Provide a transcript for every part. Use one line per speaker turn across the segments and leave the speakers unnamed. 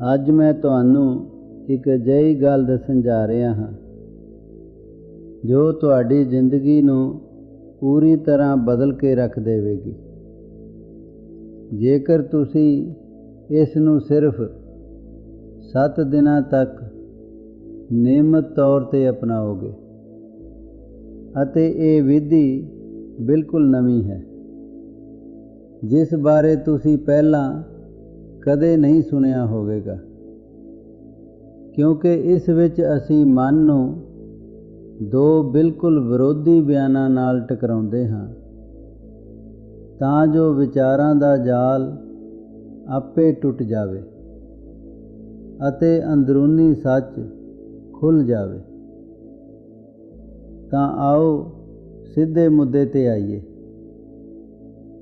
ਅੱਜ ਮੈਂ ਤੁਹਾਨੂੰ ਇੱਕ ਅਜਿਹੀ ਗੱਲ ਦੱਸਣ ਜਾ ਰਿਹਾ ਹਾਂ, ਜੋ ਤੁਹਾਡੀ ਜ਼ਿੰਦਗੀ ਨੂੰ ਪੂਰੀ ਤਰ੍ਹਾਂ ਬਦਲ ਕੇ ਰੱਖ ਦੇਵੇਗੀ। ਜੇਕਰ ਤੁਸੀਂ ਇਸ ਨੂੰ ਸਿਰਫ 7 ਦਿਨਾਂ ਤੱਕ ਨਿਯਮਤ ਤੌਰ ਤੇ ਅਪਣਾਓਗੇ ਅਤੇ ਇਹ ਵਿਧੀ ਬਿਲਕੁਲ ਨਵੀਂ ਹੈ, ਜਿਸ ਬਾਰੇ ਤੁਸੀਂ ਪਹਿਲਾਂ ਕਦੇ ਨਹੀਂ ਸੁਣਿਆ ਹੋਵੇਗਾ। ਕਿਉਂਕਿ ਇਸ ਵਿੱਚ ਅਸੀਂ ਮਨ ਨੂੰ ਦੋ ਬਿਲਕੁਲ ਵਿਰੋਧੀ ਬਿਆਨਾਂ ਨਾਲ ਟਕਰਾਉਂਦੇ ਹਾਂ। ਤਾਂ ਜੋ ਵਿਚਾਰਾਂ ਦਾ ਜਾਲ ਆਪੇ ਟੁੱਟ ਜਾਵੇ ਅਤੇ ਅੰਦਰੂਨੀ ਸੱਚ ਖੁੱਲ ਜਾਵੇ। ਤਾਂ ਆਓ ਸਿੱਧੇ ਮੁੱਦੇ ਤੇ ਆਈਏ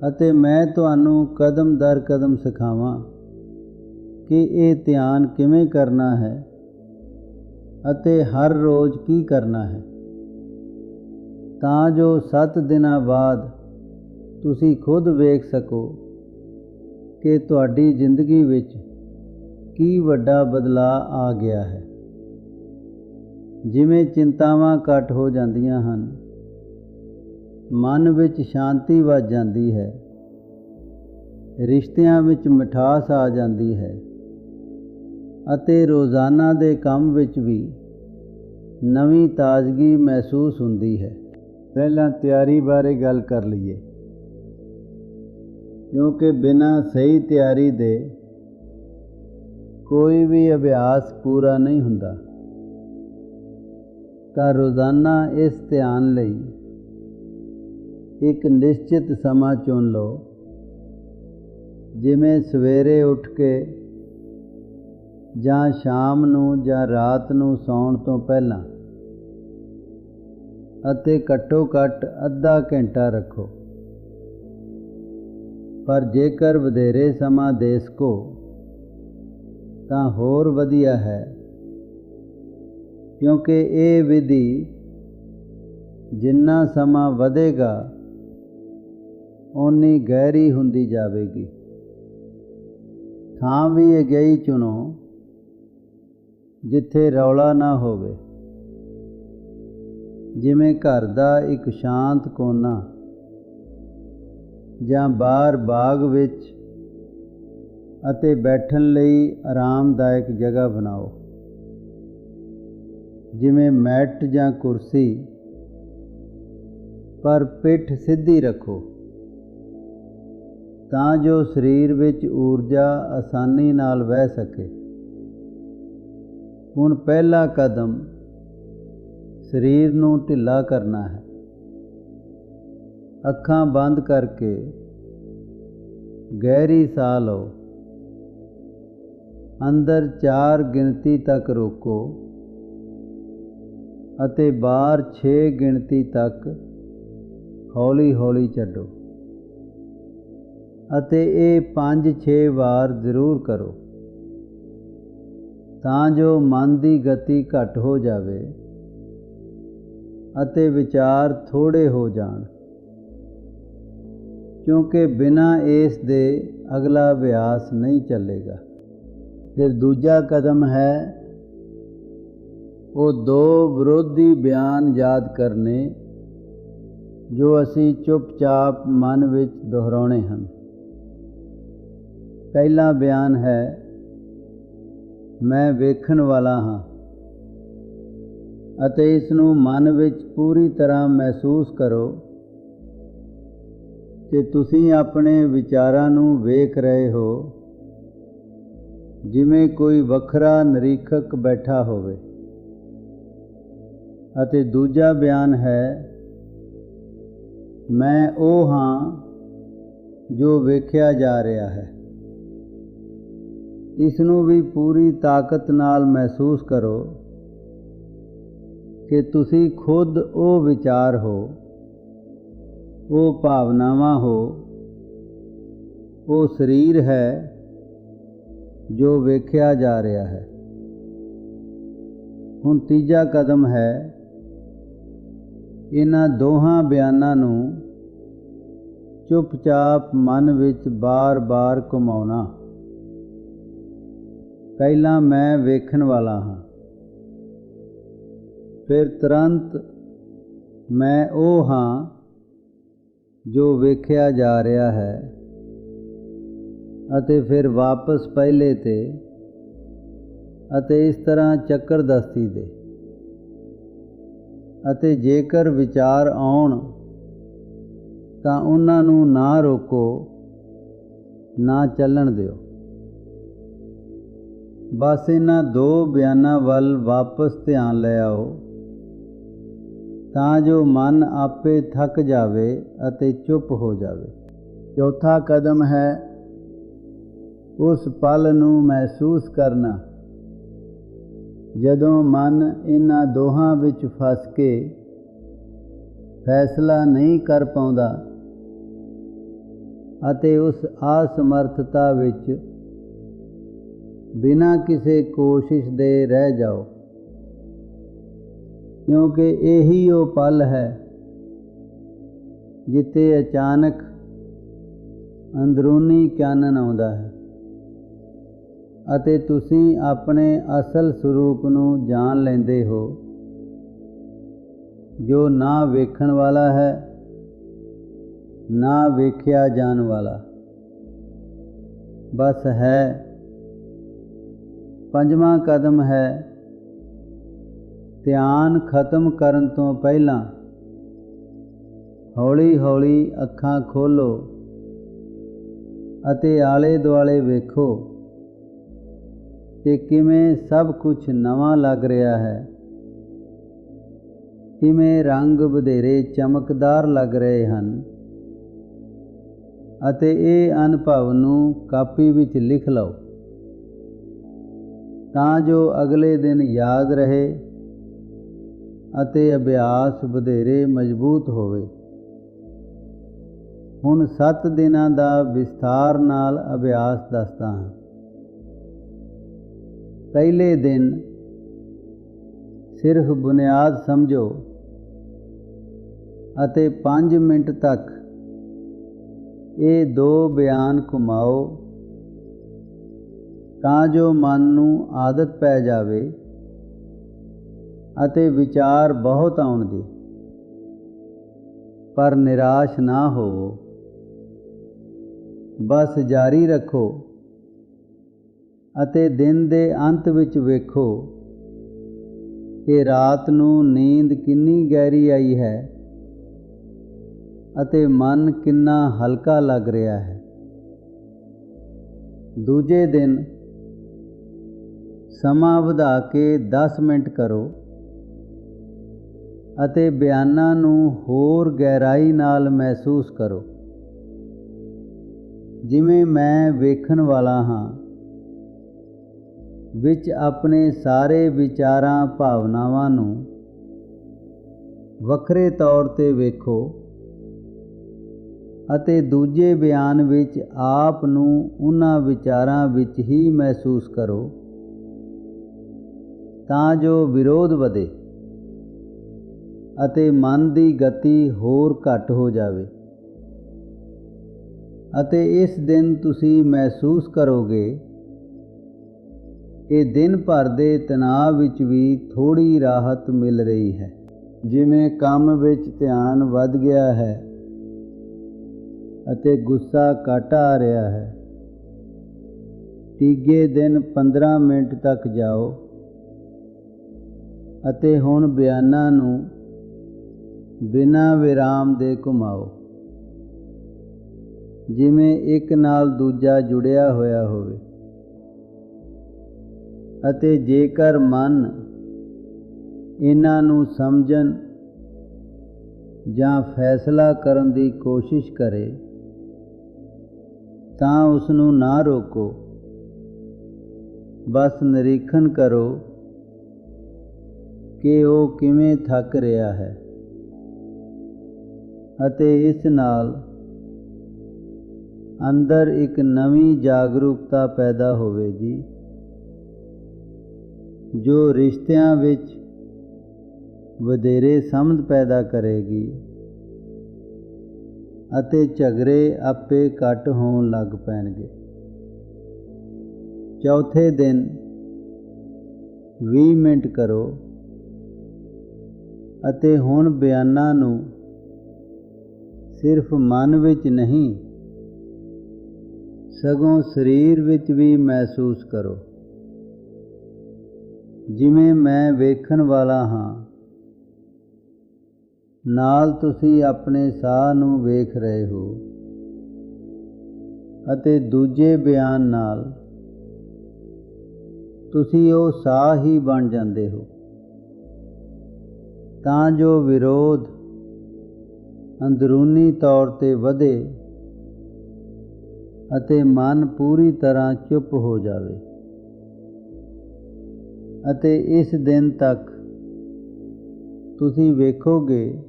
ਅਤੇ ਮੈਂ ਤੁਹਾਨੂੰ ਕਦਮ ਦਰ ਕਦਮ ਸਿਖਾਵਾਂ। ਕਿ ਇਹ ਧਿਆਨ ਕਿਵੇਂ ਕਰਨਾ ਹੈ ਅਤੇ ਹਰ ਰੋਜ਼ ਕੀ ਕਰਨਾ ਹੈ। ਤਾਂ ਜੋ 7 ਦਿਨਾਂ ਬਾਅਦ ਤੁਸੀਂ ਖੁਦ ਵੇਖ ਸਕੋ ਕਿ ਤੁਹਾਡੀ ਜ਼ਿੰਦਗੀ ਵਿੱਚ ਕੀ ਵੱਡਾ ਬਦਲਾਅ ਆ ਗਿਆ ਹੈ। ਜਿਵੇਂ ਚਿੰਤਾਵਾਂ ਘਟ ਹੋ ਜਾਂਦੀਆਂ ਹਨ, ਮਨ ਵਿੱਚ ਸ਼ਾਂਤੀ ਵੱਜ ਜਾਂਦੀ ਹੈ, ਰਿਸ਼ਤਿਆਂ ਵਿੱਚ ਮਿਠਾਸ ਆ ਜਾਂਦੀ ਹੈ ਅਤੇ ਰੋਜ਼ਾਨਾ ਦੇ ਕੰਮ ਵਿੱਚ ਵੀ ਨਵੀਂ ਤਾਜ਼ਗੀ ਮਹਿਸੂਸ ਹੁੰਦੀ ਹੈ। ਪਹਿਲਾਂ ਤਿਆਰੀ ਬਾਰੇ ਗੱਲ ਕਰ ਲਈਏ। ਕਿਉਂਕਿ ਬਿਨਾਂ ਸਹੀ ਤਿਆਰੀ ਦੇ ਕੋਈ ਵੀ ਅਭਿਆਸ ਪੂਰਾ ਨਹੀਂ ਹੁੰਦਾ। ਤਾਂ ਰੋਜ਼ਾਨਾ ਇਸ ਧਿਆਨ ਲਈ ਇੱਕ ਨਿਸ਼ਚਿਤ ਸਮਾਂ ਚੁਣ ਲਓ। ਜਿਵੇਂ ਸਵੇਰੇ ਉੱਠ ਕੇ ਜਾਂ ਸ਼ਾਮ ਨੂੰ ਜਾਂ ਰਾਤ ਨੂੰ ਸੌਣ ਤੋਂ ਪਹਿਲਾਂ। ਅਤੇ ਘੱਟੋ ਘੱਟ ਅੱਧਾ ਘੰਟਾ ਰੱਖੋ। ਪਰ ਜੇਕਰ ਵਧੇਰੇ ਸਮਾਂ ਦੇ ਸਕੋ ਤਾਂ ਹੋਰ ਵਧੀਆ ਹੈ। ਕਿਉਂਕਿ ਇਹ ਵਿਧੀ ਜਿੰਨਾ ਸਮਾਂ ਵਧੇਗਾ, ਓਨੀ ਗਹਿਰੀ ਹੁੰਦੀ ਜਾਵੇਗੀ। ਥਾਂ ਵੀ ਅਜਿਹੀ ਚੁਣੋ ਜਿੱਥੇ ਰੌਲਾ ਨਾ ਹੋਵੇ। ਜਿਵੇਂ ਘਰ ਦਾ ਇੱਕ ਸ਼ਾਂਤ ਕੋਨਾ ਜਾਂ ਬਾਹਰ ਬਾਗ ਵਿੱਚ ਅਤੇ ਬੈਠਣ ਲਈ ਆਰਾਮਦਾਇਕ ਜਗ੍ਹਾ ਬਣਾਓ। ਜਿਵੇਂ ਮੈਟ ਜਾਂ ਕੁਰਸੀ, ਪਰ ਪਿੱਠ ਸਿੱਧੀ ਰੱਖੋ ਤਾਂ ਜੋ ਸਰੀਰ ਵਿੱਚ ਊਰਜਾ ਆਸਾਨੀ ਨਾਲ ਵਹਿ ਸਕੇ। ਹੁਣ ਪਹਿਲਾ ਕਦਮ ਸਰੀਰ ਨੂੰ ਢਿੱਲਾ ਕਰਨਾ ਹੈ। ਅੱਖਾਂ ਬੰਦ ਕਰਕੇ ਗਹਿਰੀ ਸਾਹ ਲਓ। ਅੰਦਰ 4 ਗਿਣਤੀ ਤੱਕ ਰੋਕੋ ਅਤੇ ਬਾਹਰ 6 ਗਿਣਤੀ ਤੱਕ ਹੌਲੀ-ਹੌਲੀ ਛੱਡੋ ਅਤੇ ਇਹ 5-6 ਵਾਰ ਜ਼ਰੂਰ ਕਰੋ। ਤਾਂ ਜੋ ਮਨ ਦੀ ਗਤੀ ਘਟ ਹੋ ਜਾਵੇ ਅਤੇ ਵਿਚਾਰ ਥੋੜੇ ਹੋ ਜਾਣ। ਕਿਉਂਕਿ ਬਿਨਾਂ ਇਸ ਦੇ ਅਗਲਾ ਅਭਿਆਸ ਨਹੀਂ ਚੱਲੇਗਾ। ਫਿਰ ਦੂਜਾ ਕਦਮ ਹੈ, ਉਹ ਦੋ ਵਿਰੋਧੀ ਬਿਆਨ ਯਾਦ ਕਰਨੇ, ਜੋ ਅਸੀਂ ਚੁੱਪਚਾਪ ਮਨ ਵਿੱਚ ਦੁਹਰਾਉਣੇ ਹਨ। ਪਹਿਲਾ ਬਿਆਨ ਹੈ ਮੈਂ ਵੇਖਣ ਵਾਲਾ ਹਾਂ ਅਤੇ ਇਸ ਨੂੰ ਮਨ ਵਿੱਚ ਪੂਰੀ ਤਰ੍ਹਾਂ ਮਹਿਸੂਸ ਕਰੋ ਕਿ ਤੁਸੀਂ ਆਪਣੇ ਵਿਚਾਰਾਂ ਨੂੰ ਵੇਖ ਰਹੇ ਹੋ, ਜਿਵੇਂ ਕੋਈ ਵੱਖਰਾ ਨਿਰੀਖਕ ਬੈਠਾ ਹੋਵੇ। ਅਤੇ ਦੂਜਾ ਬਿਆਨ ਹੈ, ਮੈਂ ਉਹ ਹਾਂ ਜੋ ਵੇਖਿਆ ਜਾ ਰਿਹਾ ਹੈ। ਇਸ ਨੂੰ ਵੀ ਪੂਰੀ ਤਾਕਤ ਨਾਲ ਮਹਿਸੂਸ ਕਰੋ ਕਿ ਤੁਸੀਂ ਖੁਦ ਉਹ ਵਿਚਾਰ ਹੋ, ਉਹ ਭਾਵਨਾਵਾਂ ਹੋ, ਉਹ ਸਰੀਰ ਹੈ ਜੋ ਵੇਖਿਆ ਜਾ ਰਿਹਾ ਹੈ। ਹੁਣ ਤੀਜਾ ਕਦਮ ਹੈ, ਇਹਨਾਂ ਦੋਹਾਂ ਬਿਆਨਾਂ ਨੂੰ ਚੁੱਪਚਾਪ ਮਨ ਵਿੱਚ ਬਾਰ-ਬਾਰ ਘੁਮਾਉਣਾ। ਪਹਿਲਾਂ ਮੈਂ ਵੇਖਣ ਵਾਲਾ ਹਾਂ। ਫਿਰ ਤੁਰੰਤ ਮੈਂ ਉਹ ਹਾਂ ਜੋ ਵੇਖਿਆ ਜਾ ਰਿਹਾ ਹੈ ਅਤੇ ਫਿਰ ਵਾਪਸ ਪਹਿਲੇ ਤੇ ਅਤੇ ਇਸ ਤਰ੍ਹਾਂ ਚੱਕਰ ਦਸਤੀ ਦੇ ਅਤੇ ਜੇਕਰ ਵਿਚਾਰ ਆਉਣ, ਤਾਂ ਉਹਨਾਂ ਨੂੰ ਨਾ ਰੋਕੋ, ਨਾ ਚੱਲਣ ਦਿਓ। ਬਸ ਇਹਨਾਂ ਦੋ ਬਿਆਨਾਂ ਵੱਲ ਵਾਪਸ ਧਿਆਨ ਲੈ ਆਓ। ਤਾਂ ਜੋ ਮਨ ਆਪੇ ਥੱਕ ਜਾਵੇ ਅਤੇ ਚੁੱਪ ਹੋ ਜਾਵੇ। ਚੌਥਾ ਕਦਮ ਹੈ, ਉਸ ਪਲ ਨੂੰ ਮਹਿਸੂਸ ਕਰਨਾ। ਜਦੋਂ ਮਨ ਇਹਨਾਂ ਦੋਹਾਂ ਵਿੱਚ ਫਸ ਕੇ ਫੈਸਲਾ ਨਹੀਂ ਕਰ ਪਾਉਂਦਾ ਅਤੇ ਉਸ ਅਸਮਰਥਤਾ ਵਿੱਚ ਬਿਨਾਂ ਕਿਸੇ ਕੋਸ਼ਿਸ਼ ਦੇ ਰਹਿ ਜਾਓ। ਕਿਉਂਕਿ ਇਹੀ ਉਹ ਪਲ ਹੈ ਜਿੱਤੇ ਅਚਾਨਕ ਅੰਦਰੂਨੀ ਚਾਨਣ ਆਉਂਦਾ ਹੈ ਅਤੇ ਤੁਸੀਂ ਆਪਣੇ ਅਸਲ ਸਰੂਪ ਨੂੰ ਜਾਣ ਲੈਂਦੇ ਹੋ, ਜੋ ਨਾ ਵੇਖਣ ਵਾਲਾ ਹੈ, ਨਾ ਵੇਖਿਆ ਜਾਣ ਵਾਲਾ। ਬਸ ਹੈ ਪੰਜਵਾਂ ਕਦਮ ਹੈ ਧਿਆਨ ਖਤਮ ਕਰਨ ਤੋਂ ਪਹਿਲਾਂ ਹੌਲੀ-ਹੌਲੀ ਅੱਖਾਂ ਖੋਲੋ ਅਤੇ ਆਲੇ ਦੁਆਲੇ ਵੇਖੋ ਕਿ ਕਿਵੇਂ ਸਭ ਕੁਝ ਨਵਾਂ ਲੱਗ ਰਿਹਾ ਹੈ। ਕਿਵੇਂ ਰੰਗ ਵਧੇਰੇ ਚਮਕਦਾਰ ਲੱਗ ਰਹੇ ਹਨ ਅਤੇ ਇਹ ਅਨੁਭਵ ਨੂੰ ਕਾਪੀ ਵਿੱਚ ਲਿਖ ਲਓ। ਤਾਂ ਜੋ ਅਗਲੇ ਦਿਨ ਯਾਦ ਰਹੇ ਅਤੇ ਅਭਿਆਸ ਵਧੇਰੇ ਮਜ਼ਬੂਤ ਹੋਵੇ। ਹੁਣ 7 ਦਿਨਾਂ ਦਾ ਵਿਸਥਾਰ ਨਾਲ ਅਭਿਆਸ ਦੱਸਦਾ ਹਾਂ। ਪਹਿਲੇ ਦਿਨ ਸਿਰਫ ਬੁਨਿਆਦ ਸਮਝੋ ਅਤੇ 5 ਮਿੰਟ ਤੱਕ ਇਹ ਦੋ ਬਿਆਨ ਘੁਮਾਓ। ਤਾਂ ਜੋ ਮਨ ਨੂੰ ਆਦਤ ਪੈ ਜਾਵੇ ਅਤੇ ਵਿਚਾਰ ਬਹੁਤ ਆਉਣਗੇ ਪਰ ਨਿਰਾਸ਼ ਨਾ ਹੋਵੋ। ਬਸ ਜਾਰੀ ਰੱਖੋ ਅਤੇ ਦਿਨ ਦੇ ਅੰਤ ਵਿੱਚ ਵੇਖੋ ਕਿ ਰਾਤ ਨੂੰ ਨੀਂਦ ਕਿੰਨੀ ਗਹਿਰੀ ਆਈ ਹੈ ਅਤੇ ਮਨ ਕਿੰਨਾ ਹਲਕਾ ਲੱਗ ਰਿਹਾ ਹੈ। ਦੂਜੇ ਦਿਨ ਸਮਾਂ ਵਧਾ ਕੇ 10 ਮਿੰਟ ਕਰੋ ਅਤੇ ਬਿਆਨਾਂ ਨੂੰ ਹੋਰ ਗਹਿਰਾਈ ਨਾਲ ਮਹਿਸੂਸ ਕਰੋ। ਜਿਵੇਂ ਮੈਂ ਵੇਖਣ ਵਾਲਾ ਹਾਂ, ਵਿੱਚ ਆਪਣੇ ਸਾਰੇ ਵਿਚਾਰਾਂ, ਭਾਵਨਾਵਾਂ ਨੂੰ ਵੱਖਰੇ ਤੌਰ ਤੇ ਵੇਖੋ ਅਤੇ ਦੂਜੇ ਬਿਆਨ ਵਿੱਚ ਆਪ ਨੂੰ ਉਹਨਾਂ ਵਿਚਾਰਾਂ ਵਿੱਚ ਹੀ ਮਹਿਸੂਸ ਕਰੋ। ਤਾਂ ਜੋ ਵਿਰੋਧ ਵਧੇ ਅਤੇ ਮਨ ਦੀ ਗਤੀ ਹੋਰ ਘੱਟ ਹੋ ਜਾਵੇ। ਅਤੇ ਇਸ ਦਿਨ ਤੁਸੀਂ ਮਹਿਸੂਸ ਕਰੋਗੇ ਕਿ ਦਿਨ ਭਰ ਦੇ ਤਣਾਅ ਵਿੱਚ ਵੀ ਥੋੜੀ ਰਾਹਤ ਮਿਲ ਰਹੀ ਹੈ। ਜਿਵੇਂ ਕੰਮ ਵਿੱਚ ਧਿਆਨ ਵੱਧ ਗਿਆ ਹੈ ਅਤੇ ਗੁੱਸਾ ਘਟ ਆ ਰਿਹਾ ਹੈ। ਤੀਗੇ ਦਿਨ 15 ਮਿੰਟ ਤੱਕ ਜਾਓ। ਅਤੇ ਹੁਣ ਬਿਆਨਾਂ ਨੂੰ ਬਿਨਾਂ ਵਿਰਾਮ ਦੇ ਘੁਮਾਓ। ਜਿਵੇਂ ਇੱਕ ਨਾਲ ਦੂਜਾ ਜੁੜਿਆ ਹੋਇਆ ਹੋਵੇ। ਅਤੇ ਜੇਕਰ ਮਨ ਇਹਨਾਂ ਨੂੰ ਸਮਝਣ ਜਾਂ ਫੈਸਲਾ ਕਰਨ ਦੀ ਕੋਸ਼ਿਸ਼ ਕਰੇ, ਤਾਂ ਉਸ ਨੂੰ ਨਾ ਰੋਕੋ। ਬਸ ਨਿਰੀਖਣ ਕਰੋ ਕਿ ਉਹ ਕਿਵੇਂ ਥੱਕ ਰਿਹਾ ਹੈ ਅਤੇ ਇਸ ਨਾਲ ਅੰਦਰ ਇੱਕ ਨਵੀਂ ਜਾਗਰੂਕਤਾ ਪੈਦਾ ਹੋਵੇਗੀ, ਜੋ ਰਿਸ਼ਤਿਆਂ ਵਿੱਚ ਵਧੇਰੇ ਸਮਝ ਪੈਦਾ ਕਰੇਗੀ ਅਤੇ ਝਗੜੇ ਆਪੇ ਘਟ ਹੋਣ ਲੱਗ ਪੈਣਗੇ। ਚੌਥੇ ਦਿਨ 20 ਮਿੰਟ ਕਰੋ। ਅਤੇ ਹੁਣ ਬਿਆਨਾਂ ਨੂੰ ਸਿਰਫ ਮਨ ਵਿੱਚ ਨਹੀਂ, ਸਗੋਂ ਸਰੀਰ ਵਿੱਚ ਵੀ ਮਹਿਸੂਸ ਕਰੋ। ਜਿਵੇਂ ਮੈਂ ਵੇਖਣ ਵਾਲਾ ਹਾਂ, ਨਾਲ ਤੁਸੀਂ ਆਪਣੇ ਸਾਹ ਨੂੰ ਵੇਖ ਰਹੇ ਹੋ ਅਤੇ ਦੂਜੇ ਬਿਆਨ ਨਾਲ ਤੁਸੀਂ ਉਹ ਸਾਹ ਹੀ ਬਣ ਜਾਂਦੇ ਹੋ। ਤਾਂ ਜੋ ਵਿਰੋਧ ਅੰਦਰੂਨੀ ਤੌਰ ਤੇ ਵਧੇ ਅਤੇ ਮਨ ਪੂਰੀ ਤਰ੍ਹਾਂ ਚੁੱਪ ਹੋ ਜਾਵੇ ਅਤੇ ਇਸ ਦਿਨ ਤੱਕ ਤੁਸੀਂ ਵੇਖੋਗੇ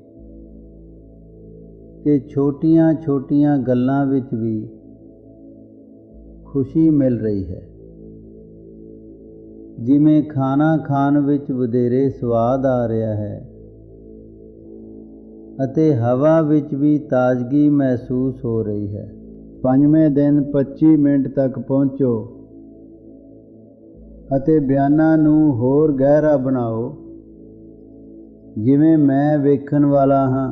ਕਿ ਛੋਟੀਆਂ-ਛੋਟੀਆਂ ਗੱਲਾਂ ਵਿੱਚ ਵੀ ਖੁਸ਼ੀ ਮਿਲ ਰਹੀ ਹੈ। ਜਿਵੇਂ ਖਾਣਾ ਖਾਣ ਵਿੱਚ ਵਧੇਰੇ ਸਵਾਦ ਆ ਰਿਹਾ ਹੈ ਅਤੇ ਹਵਾ ਵਿੱਚ ਵੀ ਤਾਜ਼ਗੀ ਮਹਿਸੂਸ ਹੋ ਰਹੀ ਹੈ। ਪੰਜਵੇਂ ਦਿਨ 25 ਮਿੰਟ ਤੱਕ ਪਹੁੰਚੋ ਅਤੇ ਬਿਆਨਾਂ ਨੂੰ ਹੋਰ ਗਹਿਰਾ ਬਣਾਓ। ਜਿਵੇਂ ਮੈਂ ਵੇਖਣ ਵਾਲਾ ਹਾਂ,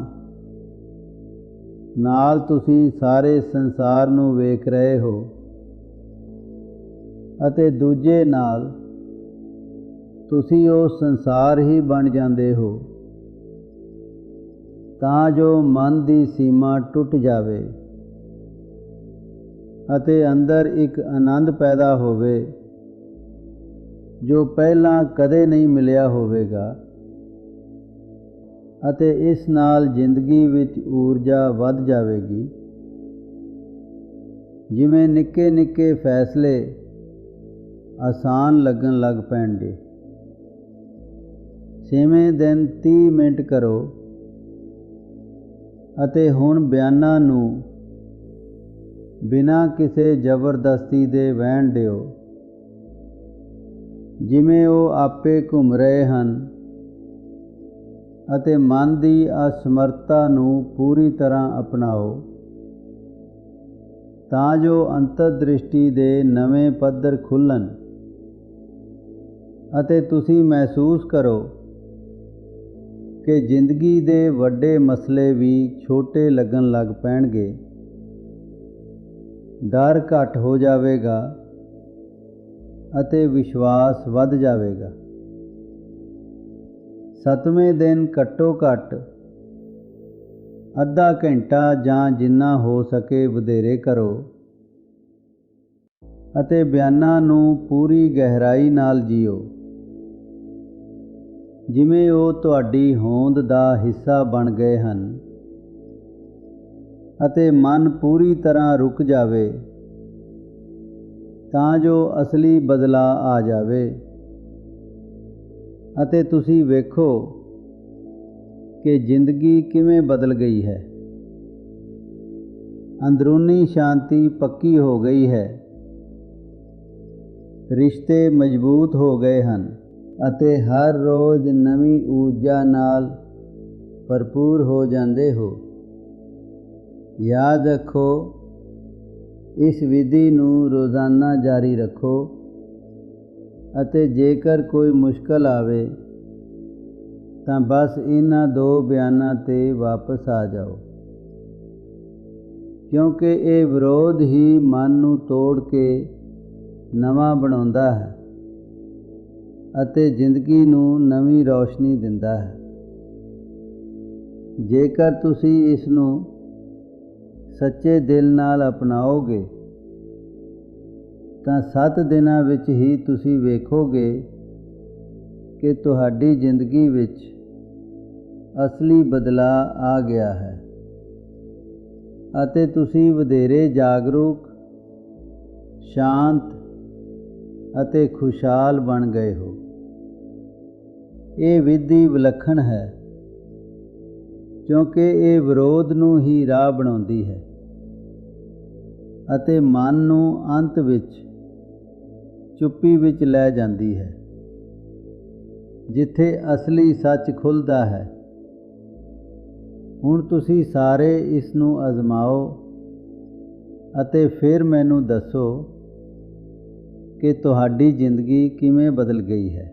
ਨਾਲ ਤੁਸੀਂ ਸਾਰੇ ਸੰਸਾਰ ਨੂੰ ਵੇਖ ਰਹੇ ਹੋ ਅਤੇ ਦੂਜੇ ਨਾਲ ਤੁਸੀਂ ਉਹ ਸੰਸਾਰ ਹੀ ਬਣ ਜਾਂਦੇ ਹੋ। ਤਾਂ ਜੋ ਮਨ ਦੀ ਸੀਮਾ ਟੁੱਟ ਜਾਵੇ ਅਤੇ ਅੰਦਰ ਇੱਕ ਆਨੰਦ ਪੈਦਾ ਹੋਵੇ, ਜੋ ਪਹਿਲਾਂ ਕਦੇ ਨਹੀਂ ਮਿਲਿਆ ਹੋਵੇਗਾ। ਅਤੇ ਇਸ ਨਾਲ ਜ਼ਿੰਦਗੀ ਵਿੱਚ ਊਰਜਾ ਵੱਧ ਜਾਵੇਗੀ। ਜਿਵੇਂ ਨਿੱਕੇ ਨਿੱਕੇ ਫੈਸਲੇ ਆਸਾਨ ਲੱਗਣ ਲੱਗ ਪੈਣਗੇ। ਛੇਵੇਂ ਦਿਨ 30 ਮਿੰਟ ਕਰੋ। ਅਤੇ ਹੁਣ ਬਿਆਨਾਂ ਨੂੰ ਬਿਨਾਂ ਕਿਸੇ ਜ਼ਬਰਦਸਤੀ ਦੇ ਵਹਿਣ ਦਿਓ। ਜਿਵੇਂ ਉਹ ਆਪੇ ਘੁੰਮ ਰਹੇ ਹਨ ਅਤੇ ਮਨ ਦੀ ਅਸਮਰਤਾ ਨੂੰ ਪੂਰੀ ਤਰ੍ਹਾਂ ਅਪਣਾਓ, ਤਾਂ ਜੋ ਅੰਤਰਦ੍ਰਿਸ਼ਟੀ ਦੇ ਨਵੇਂ ਪੱਧਰ ਖੁੱਲਣ ਅਤੇ ਤੁਸੀਂ ਮਹਿਸੂਸ ਕਰੋ ਕਿ ਜ਼ਿੰਦਗੀ ਦੇ ਵੱਡੇ ਮਸਲੇ ਵੀ ਛੋਟੇ ਲੱਗਣ ਲੱਗ ਪੈਣਗੇ। ਡਰ ਘਟ ਹੋ ਜਾਵੇਗਾ ਅਤੇ ਵਿਸ਼ਵਾਸ ਵੱਧ ਜਾਵੇਗਾ। ਸਤਵੇਂ ਦਿਨ ਘੱਟੋ ਘੱਟ ਅੱਧਾ ਘੰਟਾ ਜਾਂ ਜਿੰਨਾ ਹੋ ਸਕੇ ਵਧੇਰੇ ਕਰੋ ਅਤੇ ਬਿਆਨਾਂ ਨੂੰ ਪੂਰੀ ਗਹਿਰਾਈ ਨਾਲ ਜੀਓ। ਜਿਵੇਂ ਉਹ ਤੁਹਾਡੀ ਹੋਂਦ ਦਾ ਹਿੱਸਾ ਬਣ ਗਏ ਹਨ ਅਤੇ ਮਨ ਪੂਰੀ ਤਰ੍ਹਾਂ ਰੁਕ ਜਾਵੇ, ਤਾਂ ਜੋ ਅਸਲੀ ਬਦਲਾ ਆ ਜਾਵੇ। ਅਤੇ ਤੁਸੀਂ ਵੇਖੋ ਕਿ ਜ਼ਿੰਦਗੀ ਕਿਵੇਂ ਬਦਲ ਗਈ ਹੈ। ਅੰਦਰੂਨੀ ਸ਼ਾਂਤੀ ਪੱਕੀ ਹੋ ਗਈ ਹੈ। ਰਿਸ਼ਤੇ ਮਜ਼ਬੂਤ ਹੋ ਗਏ ਹਨ। ਅਤੇ ਹਰ ਰੋਜ਼ ਨਵੀਂ ਊਰਜਾ ਨਾਲ ਭਰਪੂਰ ਹੋ ਜਾਂਦੇ ਹੋ। ਯਾਦ ਰੱਖੋ, ਇਸ ਵਿਧੀ ਨੂੰ ਰੋਜ਼ਾਨਾ ਜਾਰੀ ਰੱਖੋ ਅਤੇ ਜੇਕਰ ਕੋਈ ਮੁਸ਼ਕਲ ਆਵੇ, ਤਾਂ ਬਸ ਇਹਨਾਂ ਦੋ ਬਿਆਨਾਂ ਤੇ ਵਾਪਸ ਆ ਜਾਓ। ਕਿਉਂਕਿ ਇਹ ਵਿਰੋਧ ਹੀ ਮਨ ਨੂੰ ਤੋੜ ਕੇ ਨਵਾਂ ਬਣਾਉਂਦਾ ਹੈ। ਅਤੇ ਜ਼ਿੰਦਗੀ ਨੂੰ ਨਵੀਂ ਰੌਸ਼ਨੀ ਦਿੰਦਾ ਹੈ। ਜੇਕਰ ਤੁਸੀਂ ਇਸ ਨੂੰ ਸੱਚੇ ਦਿਲ ਨਾਲ ਅਪਣਾਓਗੇ, ਤਾਂ 7 ਦਿਨਾਂ ਵਿੱਚ ਹੀ ਤੁਸੀਂ ਵੇਖੋਗੇ ਕਿ ਤੁਹਾਡੀ ਜ਼ਿੰਦਗੀ ਵਿੱਚ ਅਸਲੀ ਬਦਲਾਅ ਆ ਗਿਆ ਹੈ ਅਤੇ ਤੁਸੀਂ ਵਧੇਰੇ ਜਾਗਰੂਕ, ਸ਼ਾਂਤ ਅਤੇ ਖੁਸ਼ਹਾਲ ਬਣ ਗਏ ਹੋ। ਇਹ ਵਿਧੀ ਵਿਲੱਖਣ ਹੈ, ਕਿਉਂਕਿ ਇਹ ਵਿਰੋਧ ਨੂੰ ਹੀ ਰਾਹ ਬਣਾਉਂਦੀ ਹੈ ਅਤੇ ਮਨ ਨੂੰ ਅੰਤ ਵਿੱਚ ਚੁੱਪੀ ਵਿੱਚ ਲੈ ਜਾਂਦੀ ਹੈ, ਜਿੱਥੇ ਅਸਲੀ ਸੱਚ ਖੁੱਲਦਾ ਹੈ। ਹੁਣ ਤੁਸੀਂ ਸਾਰੇ ਇਸ ਨੂੰ ਅਜ਼ਮਾਓ ਅਤੇ ਫਿਰ ਮੈਨੂੰ ਦੱਸੋ ਕਿ ਤੁਹਾਡੀ ਜ਼ਿੰਦਗੀ ਕਿਵੇਂ ਬਦਲ ਗਈ ਹੈ।